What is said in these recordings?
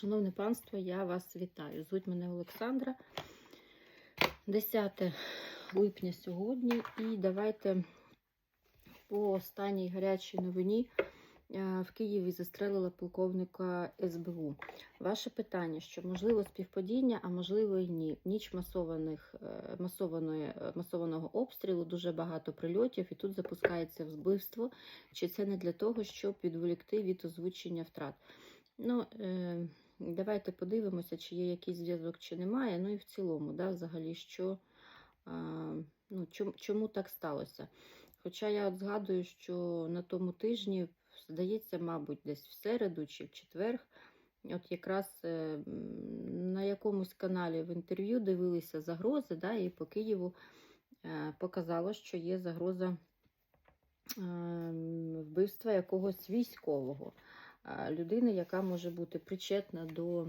Шановне панство, я вас вітаю. Звуть мене Олександра. 10 липня сьогодні, і давайте по останній гарячій новині Е, в Києві застрелила полковника СБУ. Ваше питання, що можливо співпадіння, а можливо і ні. Ніч масованих, е, масованої, е, масованого обстрілу, дуже багато прильотів, і тут запускається вбивство. Чи це не для того, щоб відволікти від озвучення втрат? Ну, е, давайте подивимося, чи є якийсь зв'язок, чи немає. Ну і в цілому, да, взагалі, що, е, ну, чому, чому так сталося? Хоча я от згадую, що на тому тижні, здається, мабуть, десь в середу чи в четвер, от якраз е, на якомусь каналі в інтерв'ю дивилися загрози, да, і по Києву е, показало, що є загроза е, вбивства якогось військового, людини, яка може бути причетна до.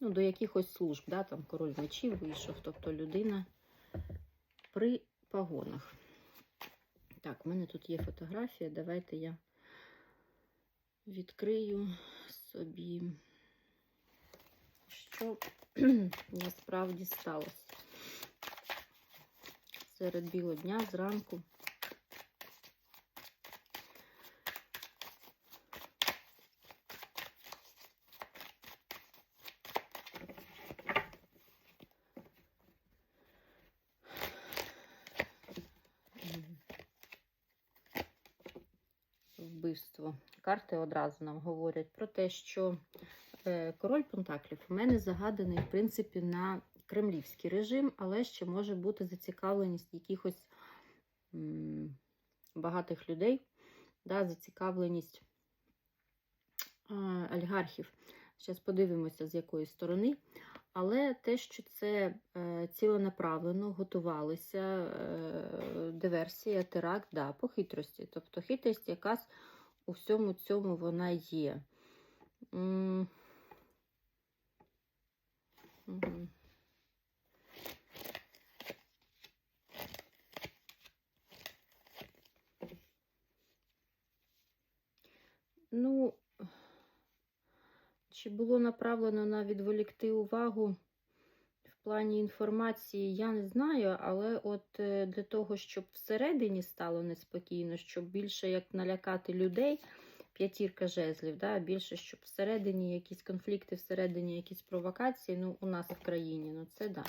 Ну, до якихось служб, да, там король мечів вийшов, тобто людина при погонах. Так, в мене тут є фотографія. Давайте я відкрию собі, що насправді сталося. Серед білого дня зранку. Вбивство. Карти одразу нам говорять про те, що е, король Пентаклів у мене загаданий, в принципі, на кремлівський режим, але ще може бути зацікавленість якихось багатих людей, да, зацікавленість е, олігархів. Зараз подивимося, з якої сторони. Але те, що це е, ціленаправлено готувалися, е, диверсія, теракт, да, по хитрості. Тобто хитрість якась у всьому цьому вона є. М. Ну, чи було направлено на відволікти увагу плані інформації, я не знаю, але от е, для того, щоб всередині стало неспокійно, щоб більше як налякати людей, п'ятірка жезлів, да, більше, щоб всередині якісь конфлікти, всередині якісь провокації, ну, у нас в країні, ну це да.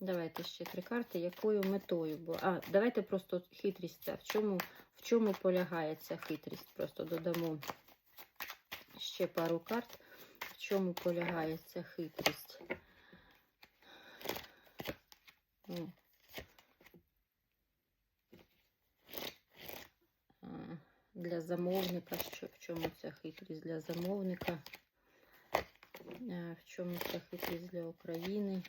Давайте ще три карти. Якою метою було? А, давайте просто хитрість. В чому, в чому полягає ця хитрість? Просто додамо ще пару карт. В чому полягає ця хитрість? Ну. А, Для замовника, в чому ця хитрість для замовника? В чому ця хитрість для України?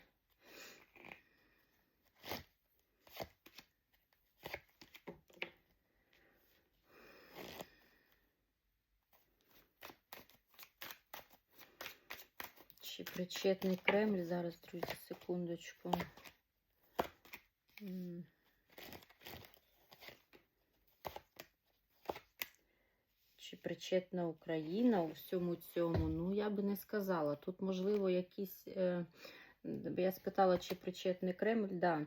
Чи причетний Кремль? Зараз, друзі, секундочку. Чи причетна Україна у всьому цьому? Ну, я би не сказала. Тут, можливо, якісь. Е, я спитала, чи причетний Кремль, да.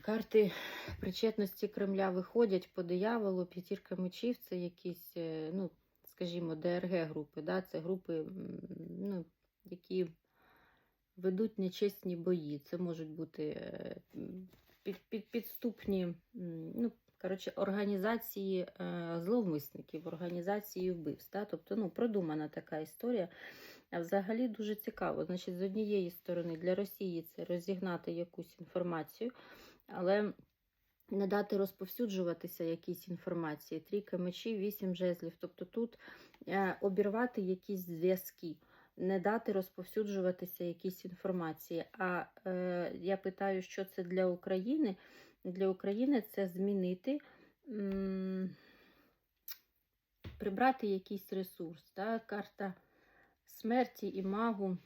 Карти причетності Кремля виходять по дияволу, п'ятірка мечів це якісь, е, ну, скажімо, ДРГ-групи. Да? Це групи, ну, які ведуть нечесні бої. Це можуть бути е, під, під, підступні, ну, коротше, організації е, зловмисників, організації вбивств. Да? Тобто, ну, продумана така історія. А взагалі дуже цікаво. Значить, з однієї сторони, для Росії це розігнати якусь інформацію, але не дати розповсюджуватися якійсь інформації. Трійка мечів, вісім жезлів. Тобто тут е, обірвати якісь зв'язки, не дати розповсюджуватися якісь інформації. А е, я питаю, що це для України? Для України це змінити. м, Прибрати якийсь ресурс. Да? Карта смерті і магу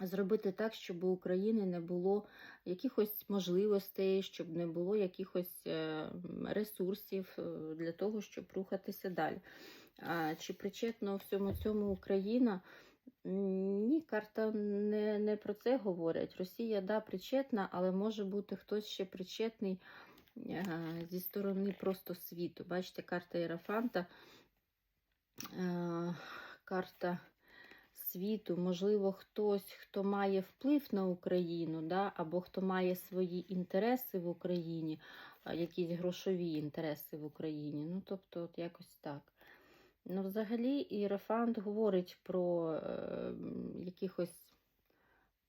зробити так, щоб у України не було якихось можливостей, щоб не було якихось е, ресурсів е, для того, щоб рухатися далі. Чи причетна у всьому цьому Україна? Ні, карта не, не про це говорить. Росія, да, причетна, але може бути хтось ще причетний е, зі сторони просто світу. Бачите, карта Єрафанта, е, карта світу, можливо, хтось, хто має вплив на Україну, да, або хто має свої інтереси в Україні, якісь грошові інтереси в Україні. Ну, тобто, от якось так. Ну, взагалі, Іерофант говорить про е, якихось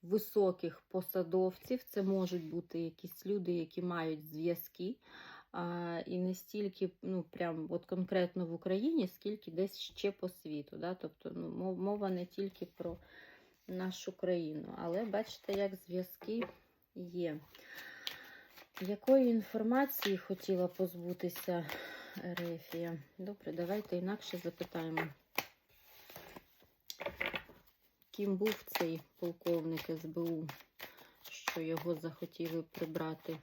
високих посадовців. Це можуть бути якісь люди, які мають зв'язки. А, і не стільки, ну, прям от конкретно в Україні, скільки десь ще по світу. Да? Тобто ну, мова не тільки про нашу країну, але бачите, як зв'язки є. Якої інформації хотіла позбутися Ерефія? Добре, давайте інакше запитаємо. Ким був цей полковник СБУ, що його захотіли прибрати?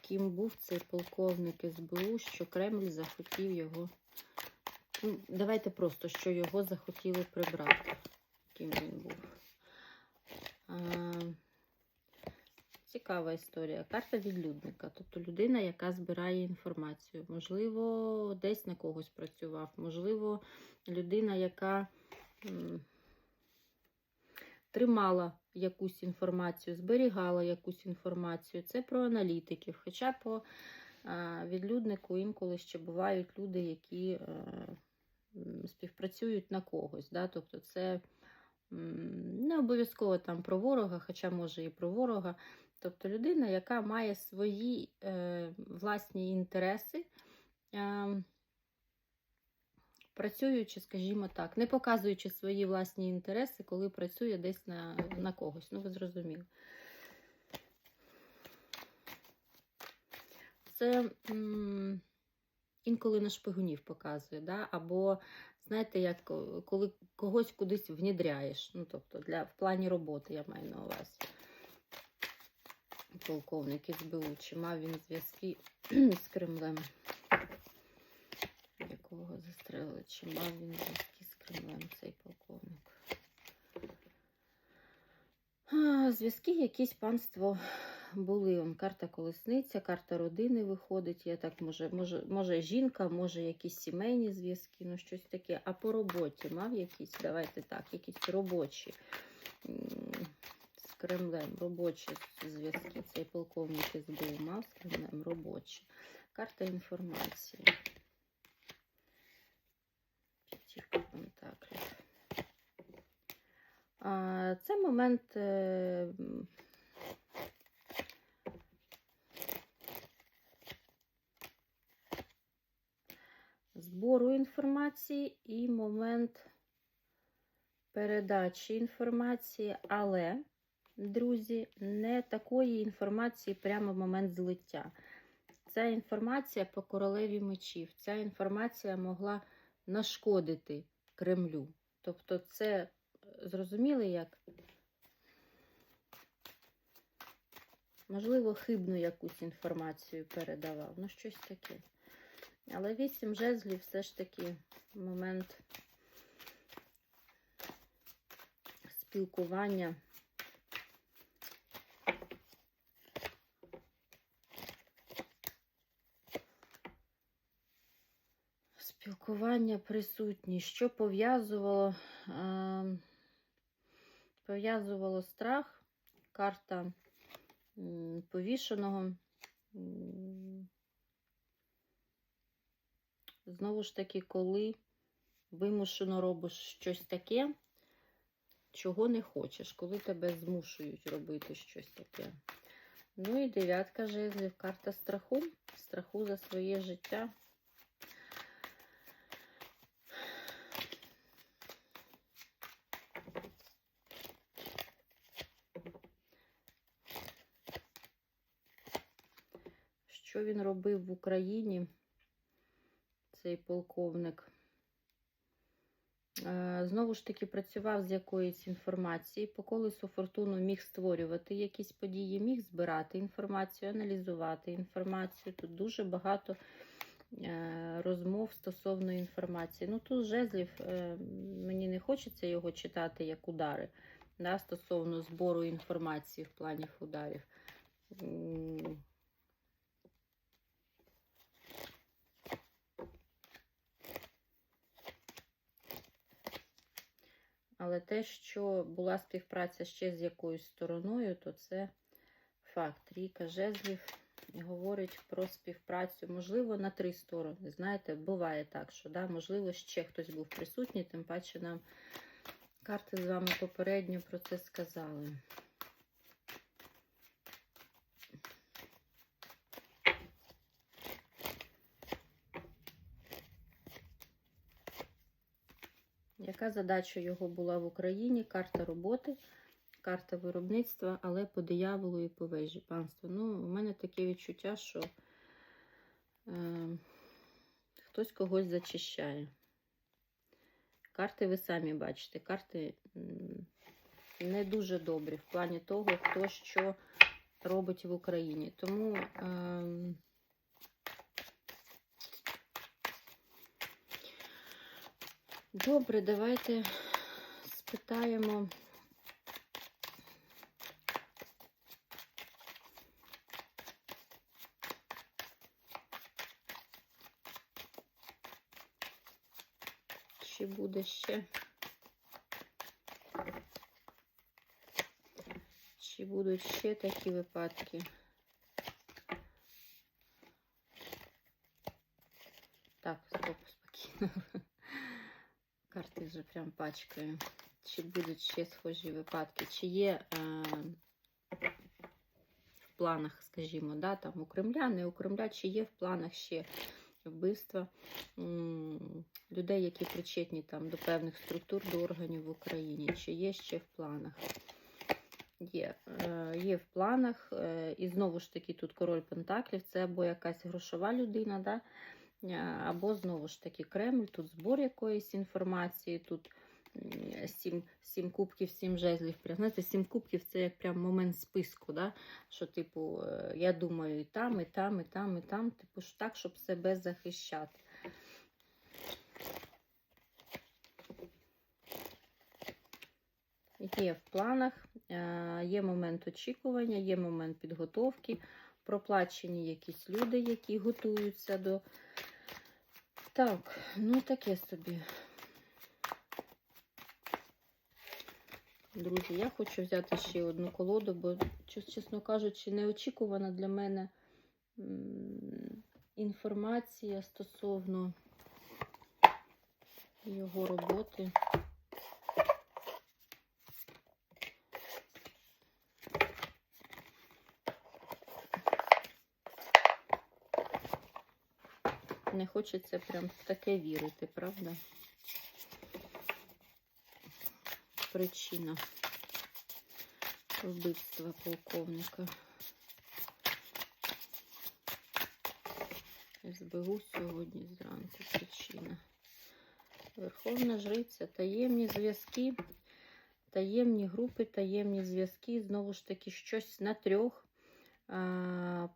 Ким був цей полковник СБУ, що Кремль захотів його. Ну, давайте просто, що його захотіли прибрати. Ким він був. А, цікава історія. Карта відлюдника. Тобто людина, яка збирає інформацію. Можливо, десь на когось працював. Можливо, людина, яка тримала якусь інформацію, зберігала якусь інформацію. Це про аналітиків. Хоча по відлюднику інколи ще бувають люди, які е, співпрацюють на когось. Да? Тобто це не обов'язково там про ворога, хоча може і про ворога. Тобто людина, яка має свої е, власні інтереси. Е, працюючи, скажімо так, не показуючи свої власні інтереси, коли працює десь на, на когось. Ну, ви зрозуміли. Це м, інколи на шпигунів показує, да? або, знаєте, як коли когось кудись внідряєш. Ну, тобто, для, в плані роботи я маю на увазі. Полковник СБУ, чи мав він зв'язки з Кремлем? якого застрелили, чи мав він зв'язки з Кремлем цей полковник. Зв'язки якісь панство були. Он карта колесниця, карта родини виходить. Я так може, може, може жінка, може якісь сімейні зв'язки, ну щось таке. А по роботі мав якісь, давайте так, якісь робочі Кремлем, робочі зв'язки. Цей полковник СБУ мав з Кремлем робочі. Карта інформації. П'ятірка пентаклів. Це момент е, збору інформації і момент передачі інформації, але, друзі, не такої інформації прямо в момент злиття. Ця інформація по королеві мечів. Ця інформація могла нашкодити Кремлю. Тобто, це е, зрозуміли як? Можливо, хибну якусь інформацію передавав. Ну, щось таке. Але вісім жезлів все ж таки момент спілкування. Спілкування присутні. Що пов'язувало? Е, Пов'язувало страх, карта м, повішеного. Знову ж таки, коли вимушено робиш щось таке, чого не хочеш, коли тебе змушують робити щось таке. Ну і дев'ятка жезлів, карта страху, страху за своє життя. Що він робив в Україні, цей полковник? Е, Знову ж таки, працював з якоїсь інформації. По колесу фортуну міг створювати якісь події, міг збирати інформацію, аналізувати інформацію. Тут дуже багато е, розмов стосовно інформації. Ну, тут жезлів, е, мені не хочеться його читати як удари, да, стосовно збору інформації в плані ударів. Але те, що була співпраця ще з якоюсь стороною, то це факт. Трійка жезлів говорить про співпрацю, можливо, на три сторони. Знаєте, буває так, що да, можливо, ще хтось був присутній, тим паче нам карти з вами попередньо про це сказали. Яка задача його була в Україні? Карта роботи, карта виробництва, але по дияволу і по вежі панство. Ну, у мене таке відчуття, що е, хтось когось зачищає. Карти ви самі бачите, карти не дуже добрі в плані того, хто що робить в Україні. Тому. Е, Добре, давайте спитаємо. Чи буде ще? Чи будуть ще такі випадки? Так, стоп, спокійно. Вже прям пачкаю. Чи будуть ще схожі випадки? Чи є е, в планах, скажімо, да, там у Кремля, не у Кремля, чи є в планах ще вбивства м, людей, які причетні там до певних структур, до органів в Україні? Чи є ще в планах? Є, е, є в планах, е, і знову ж таки, тут король Пентаклів, це або якась грошова людина, да, або знову ж таки Кремль, тут збор якоїсь інформації, тут сім, сім кубків, сім жезлів. Знаєте, сім кубків це як прям момент списку, да? що, типу, е, я думаю, і там, і там, і там, і там, типу, так, щоб себе захищати. Є в планах, е, є момент очікування, є момент підготовки, проплачені якісь люди, які готуються до. Так, ну таке собі. Друзі, я хочу взяти ще одну колоду, бо, чесно кажучи, неочікувана для мене інформація стосовно його роботи. Хочеться прям в таке вірити, правда? Причина вбивства полковника. СБУ сьогодні зранку причина. Верховна жриця, таємні зв'язки, таємні групи, таємні зв'язки. Знову ж таки, щось на трьох.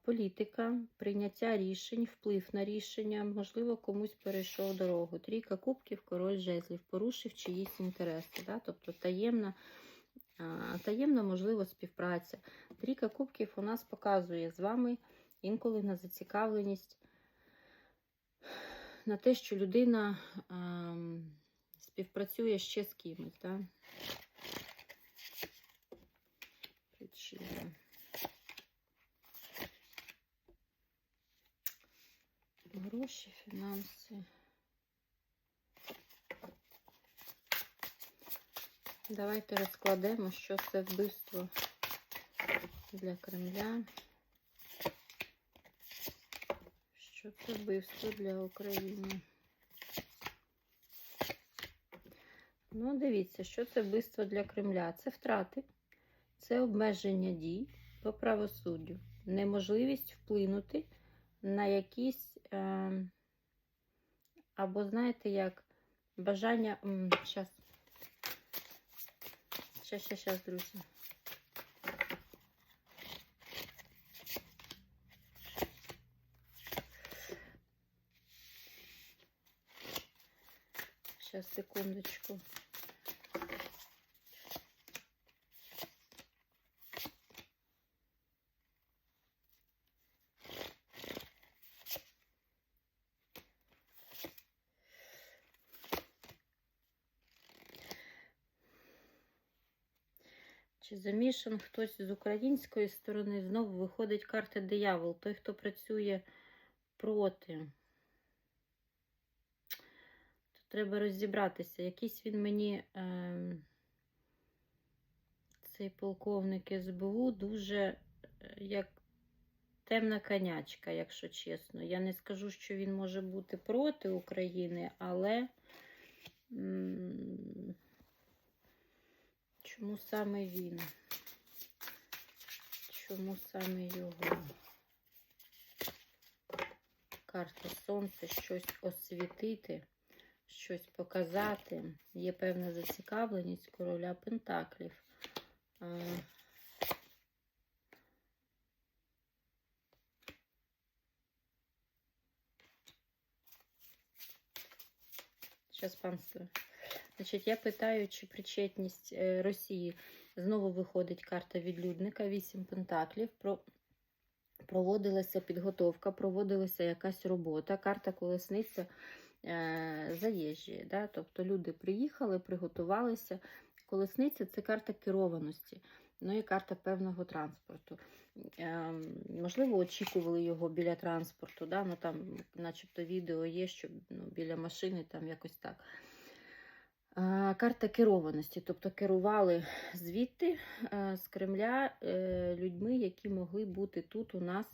Політика, прийняття рішень, вплив на рішення, можливо, комусь перейшов дорогу. Трійка кубків, король жезлів, порушив чиїсь інтереси. Да? Тобто таємна, таємна, можливо, співпраця. Трійка кубків у нас показує з вами інколи на зацікавленість на те, що людина а, співпрацює ще з кимось. Да? Причина. Гроші, фінанси. Давайте розкладемо, що це вбивство для Кремля. Що це вбивство для України? Ну, дивіться, що це вбивство для Кремля. Це втрати, це обмеження дій по правосуддю, неможливість вплинути на якісь, або, знаєте, як, бажання. Щас, щас, щас, щас, друзі. Сейчас, секундочку. Чи замішан хтось з української сторони? Знову виходить карта диявол, той, хто працює проти. Тут треба розібратися. Якийсь він мені, е, цей полковник СБУ, дуже е, як темна конячка, якщо чесно. Я не скажу, що він може бути проти України, але. Чому саме він? Чому саме його? Карта Сонце, щось освітити, щось показати. Є певна зацікавленість короля Пентаклів. Зараз панство. Значить, я питаю, чи причетність е, Росії знову виходить карта відлюдника, 8 пентаклів. Про... Проводилася підготовка, проводилася якась робота. Карта колесниця е, заїжджі. Да? Тобто люди приїхали, приготувалися. Колесниця це карта керованості, ну і карта певного транспорту. Е, можливо, очікували його біля транспорту. Да? Ну, там, начебто, відео є, що ну, біля машини там якось так. Карта керованості, тобто керували звідти з Кремля е, людьми, які могли бути тут у нас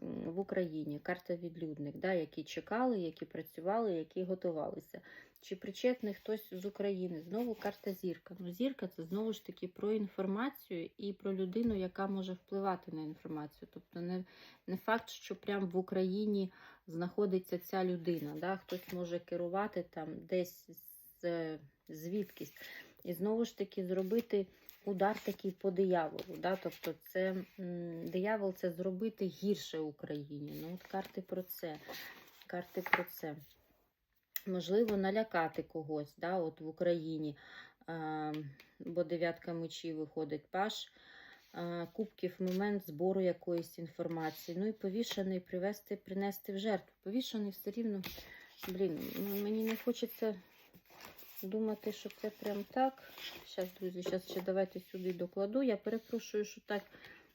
в Україні. Карта відлюдник, да, які чекали, які працювали, які готувалися. Чи причетний хтось з України? Знову карта зірка. Ну, зірка це знову ж таки про інформацію і про людину, яка може впливати на інформацію. Тобто не, не факт, що прямо в Україні знаходиться ця людина. Да? Хтось може керувати там десь з звідкись. І знову ж таки зробити удар такий по дияволу. Да? Тобто це диявол це зробити гірше Україні. Ну, от карти про це. Карти про це. Можливо, налякати когось да, от в Україні, а, бо дев'ятка мечів виходить паш. Кубків момент збору якоїсь інформації. Ну і повішаний привести, принести в жертву. Повішаний все рівно. Блін, ну, мені не хочеться думати, що це прям так. Зараз, друзі, зараз ще давайте сюди докладу. Я перепрошую, що так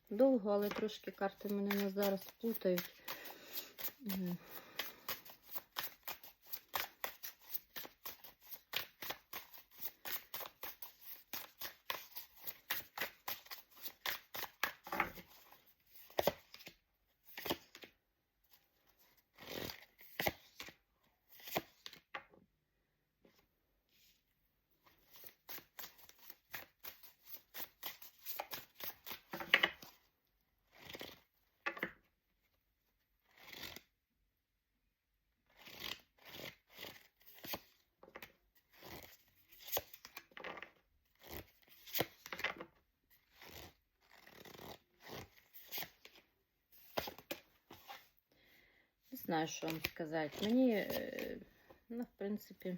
довго, але трошки карти мене на зараз плутають. Знаю, що вам сказати. Мені, е, ну, в принципі,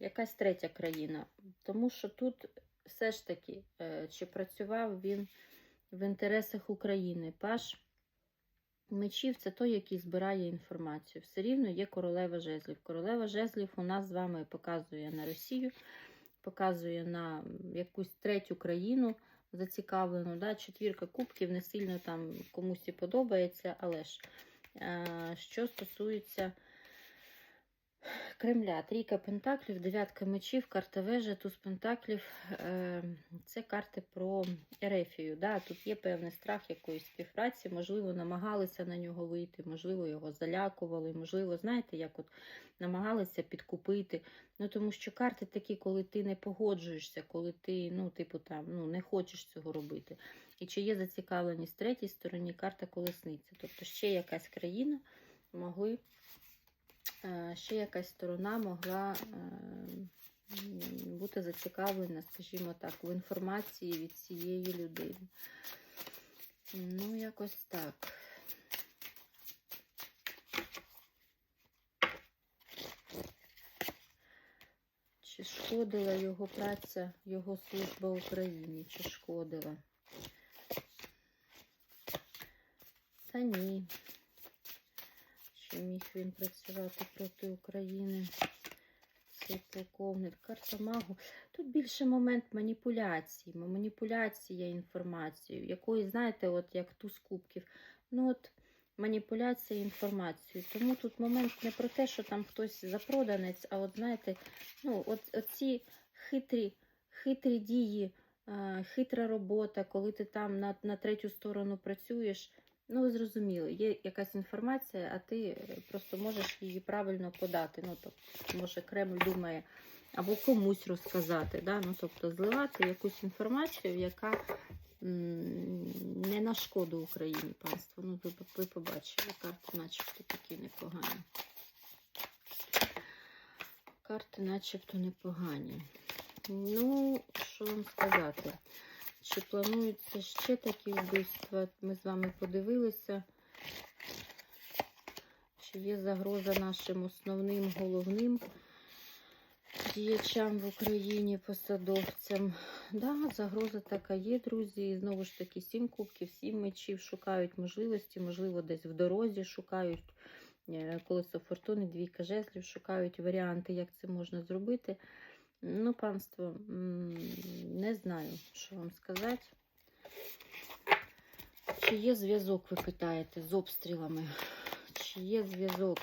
якась третя країна. Тому що тут все ж таки, е, чи працював він в інтересах України. Паш мечів це той, який збирає інформацію. Все рівно є королева жезлів. Королева жезлів у нас з вами показує на Росію, показує на якусь третю країну зацікавлену. Да? Четвірка кубків не сильно там комусь і подобається, але ж е, що стосується Кремля, трійка пентаклів, дев'ятка мечів, карта вежа, туз пентаклів. Е, Це карти про Ерефію. Да? Тут є певний страх якоїсь співпраці, можливо, намагалися на нього вийти, можливо, його залякували, можливо, знаєте, як от намагалися підкупити. Ну, тому що карти такі, коли ти не погоджуєшся, коли ти, ну, типу, там, ну, не хочеш цього робити. І чи є зацікавленість третій стороні, карта колесниці. Тобто ще якась країна могли. Е, ще якась сторона могла ем, бути зацікавлена, скажімо так, в інформації від цієї людини. Ну, якось так. Чи шкодила його праця, його служба Україні? Чи шкодила? Та ні. Міг він працювати проти України? Цей полковник, карта магу. Тут більше момент маніпуляції, маніпуляція інформацією, якої, знаєте, от як туз кубків. Ну от маніпуляція інформацією. Тому тут момент не про те, що там хтось запроданець, а от знаєте, ну, от, оці хитрі, хитрі дії, хитра робота, коли ти там на, на третю сторону працюєш. Ну, ви зрозуміли, є якась інформація, а ти е, просто можеш її правильно подати. Ну, тобто, може, Кремль думає, або комусь розказати. Да? Ну, тобто, зливати якусь інформацію, яка не на шкоду Україні, панство. Ну, ви, ви побачили, карти начебто такі непогані. Карти начебто непогані. Ну, що вам сказати? Чи плануються ще такі вбивства? Ми з вами подивилися. Чи є загроза нашим основним головним діячам в Україні, посадовцям? Да, загроза така є, друзі. І знову ж таки, сім кубків, сім мечів шукають можливості, можливо, десь в дорозі шукають е, колесо фортуни, двійка жезлів, шукають варіанти, як це можна зробити. Ну, панство, не знаю, що вам сказати. Чи є зв'язок, ви питаєте, з обстрілами? Чи є зв'язок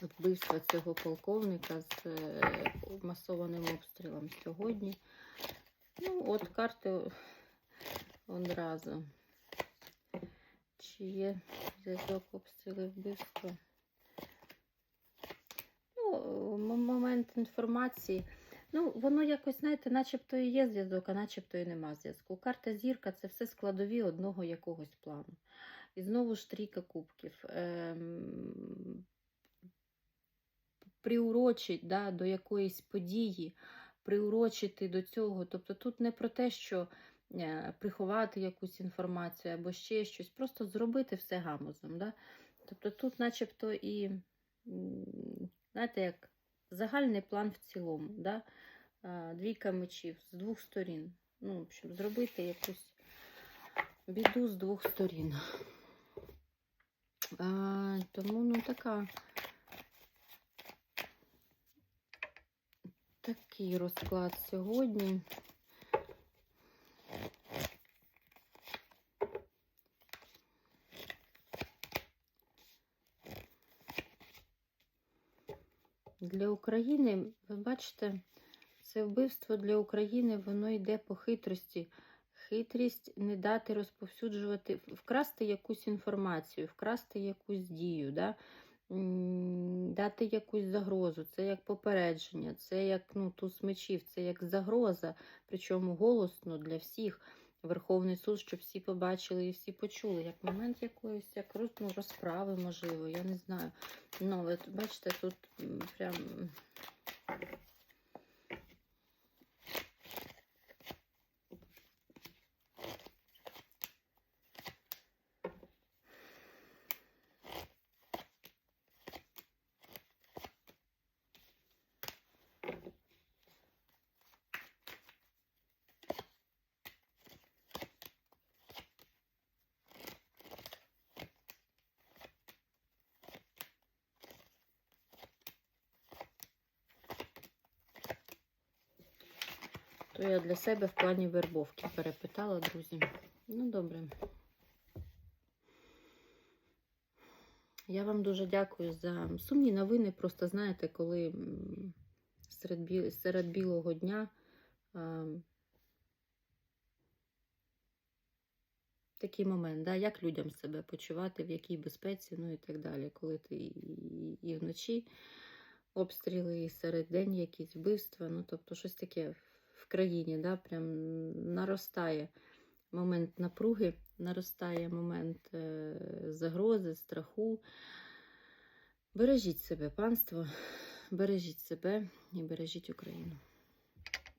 вбивства цього полковника з е, масованим обстрілом сьогодні? Ну, от карти одразу. Чи є зв'язок обстріли вбивства? Момент інформації. Ну, воно якось, знаєте, начебто і є зв'язок, а начебто і нема зв'язку. Карта зірка це все складові одного якогось плану. І знову ж трійка кубків. Ем, приурочить да, до якоїсь події, приурочити до цього. Тобто тут не про те, що е, приховати якусь інформацію або ще щось, просто зробити все гамузом. Да? Тобто тут начебто і, знаєте, як загальний план в цілому. Да? Двійка мечів з двох сторін. Ну, в общем, зробити якусь біду з двох сторін. А, тому, ну, така. Такий розклад сьогодні. Для України, ви бачите, це вбивство для України, воно йде по хитрості. Хитрість не дати розповсюджувати, вкрасти якусь інформацію, вкрасти якусь дію, да? Дати якусь загрозу. Це як попередження, це як ну, туз мечів, це як загроза, причому голосно для всіх. Верховний суд, щоб всі побачили і всі почули, як момент якоїсь як ну, розправи, можливо, я не знаю. Ну, от бачите, тут прям. То я для себе в плані вербовки перепитала, друзі. Ну, добре. Я вам дуже дякую за сумні новини. Просто знаєте, коли серед, бі... серед білого дня а, такий момент, да, як людям себе почувати, в якій безпеці, ну і так далі. Коли ти і, і вночі обстріли, і серед день якісь вбивства, ну тобто щось таке країні, да, прям наростає момент напруги, наростає момент е, загрози, страху. Бережіть себе, панство, бережіть себе і бережіть Україну.